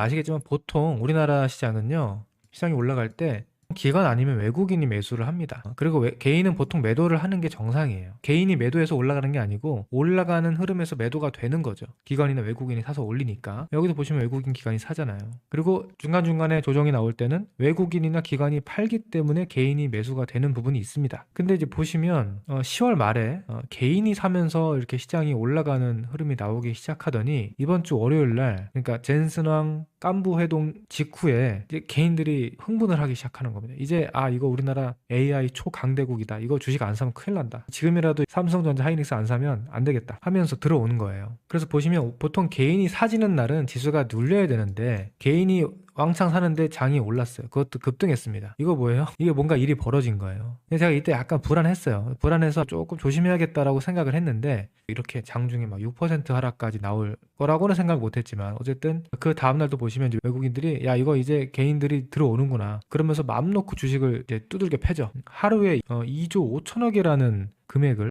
아시겠지만 보통 우리나라 시장은요. 시장이 올라갈 때 기관 아니면 외국인이 매수를 합니다. 그리고 외- 개인은 보통 매도를 하는 게 정상이에요. 개인이 매도해서 올라가는 게 아니고 올라가는 흐름에서 매도가 되는 거죠. 기관이나 외국인이 사서 올리니까. 여기도 보시면 외국인 기관이 사잖아요. 그리고 중간중간에 조정이 나올 때는 외국인이나 기관이 팔기 때문에 개인이 매수가 되는 부분이 있습니다. 근데 이제 보시면 어, 10월 말에 어, 개인이 사면서 이렇게 시장이 올라가는 흐름이 나오기 시작하더니 이번 주 월요일 날 그러니까 젠슨왕 깐부 회동 직후에 개인들이 흥분을 하기 시작하는 겁니다. 이제 아 이거 우리나라 AI 초강대국이다. 이거 주식 안 사면 큰일 난다. 지금이라도 삼성전자 하이닉스 안 사면 안 되겠다 하면서 들어오는 거예요. 그래서 보시면 보통 개인이 사지는 날은 지수가 눌려야 되는데 개인이 왕창 사는데 장이 올랐어요. 그것도 급등했습니다. 이거 뭐예요? 이게 뭔가 일이 벌어진 거예요. 제가 이때 약간 불안했어요. 불안해서 조금 조심해야겠다라고 생각을 했는데 이렇게 장중에 막 6% 하락까지 나올 거라고는 생각을 못했지만 어쨌든 그 다음날도 보시면 외국인들이 야 이거 이제 개인들이 들어오는구나 그러면서 마음 놓고 주식을 이제 두들겨 패죠. 하루에 어, 2조 5천억이라는 금액을